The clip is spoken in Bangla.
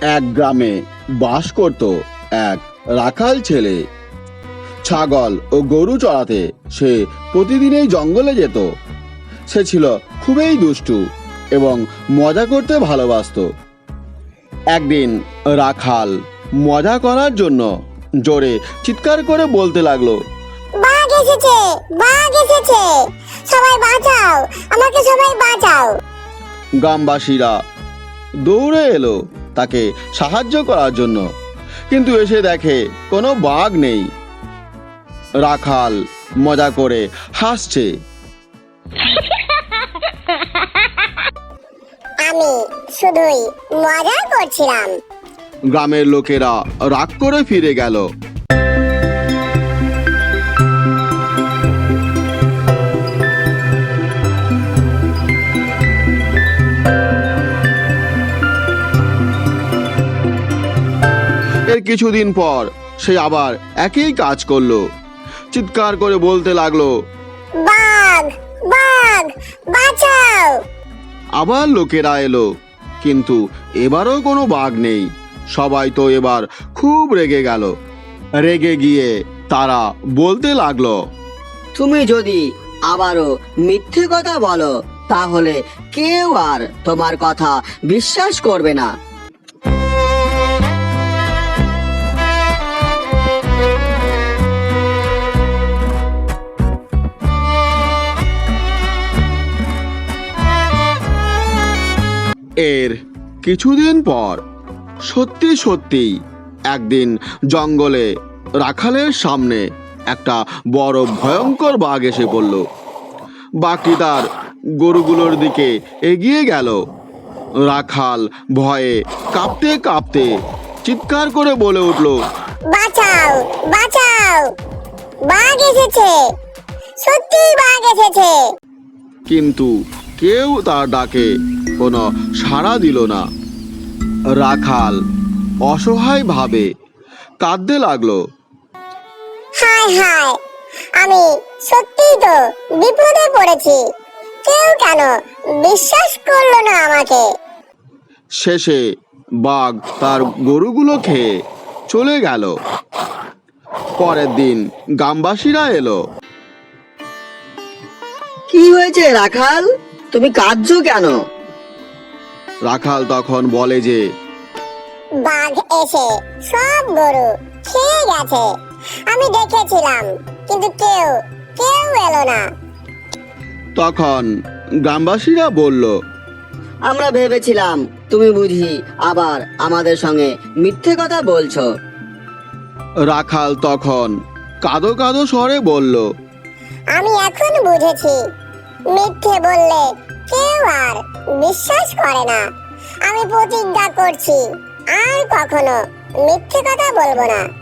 এক গ্রামে বাস করত এক রাখাল ছেলে। ছাগল ও গরু চড়াতে সে প্রতিদিনই জঙ্গলে যেত। সে ছিল খুবই দুষ্টু এবং মজা করতে ভালোবাসত। একদিন রাখাল মজা করার জন্য জোরে চিৎকার করে বলতে লাগল বাঘ এসেছে বাঘ এসেছে। সবাই বাঁচাও আমাকে সবাই বাঁচাও। গ্রামবাসীরা দৌড়ে এলো। তাকে সাহায্য করার জন্য। কিন্তু এসে দেখে কোনো বাঘ নেই। রাখাল মজা করে হাসছে। আমি শুধুই মজা করছিলাম। গ্রামের লোকেরা রাগ করে ফিরে গেল। কিছুদিন পর সে আবার একই কাজ করল। চিৎকার করে বলতে লাগল বাঘ বাঘ বাঁচাও। আবার লোকেরা এলো কিন্তু এবারও কোনো বাঘ নেই। সবাই তো এবার খুব রেগে গেল। রেগে গিয়ে তারা বলতে লাগল তুমি যদি আবারও মিথ্যে কথা বলো তাহলে কেউ আর তোমার কথা বিশ্বাস করবে না। এর কিছুদিন পর সত্যি সত্যি একদিন জঙ্গলে রাখালের সামনে একটা বড় ভয়ঙ্কর বাঘ এসে পড়ল। বাকি তার গরুগুলোর দিকে এগিয়ে গেল। রাখাল ভয়ে কাঁপতে কাঁপতে চিৎকার করে বলে উঠল বাঁচাও বাঁচাও। বাঘ এসেছে। সত্যি বাঘ এসেছে। কিন্তু কেউ তার ডাকে কোনো সাড়া দিল না। রাখাল অসহায় ভাবে কাঁদতে লাগল। হায় হায় আমি সত্যিই তো বিপদে পড়েছি। কেউ কেন বিশ্বাস করল না আমাকে। শেষে বাঘ তার গরুগুলো খেয়ে চলে গেল। পরের দিন গ্রামবাসীরা এলো। কি হয়েছে রাখাল? তুমি কাঁদছো কেন? রাখাল তখন বলে যে বাঘ এসে সব গরু খেয়ে গেছে। আমি দেখেছিলাম কিন্তু কেউ কেউ এলো না। তখন গ্রামবাসীরা বলল আমরা ভেবেছিলাম তুমি বুঝি আবার আমাদের সঙ্গে মিথ্যে কথা বলছো। রাখাল তখন কাদো কাদো স্বরে বলল আমি এখন বুঝেছি মিথ্যে বললে কেউ আর বিশ্বাস করে না। আমি প্রতিজ্ঞা করছি আর কখনো মিথ্যে কথা বলব না।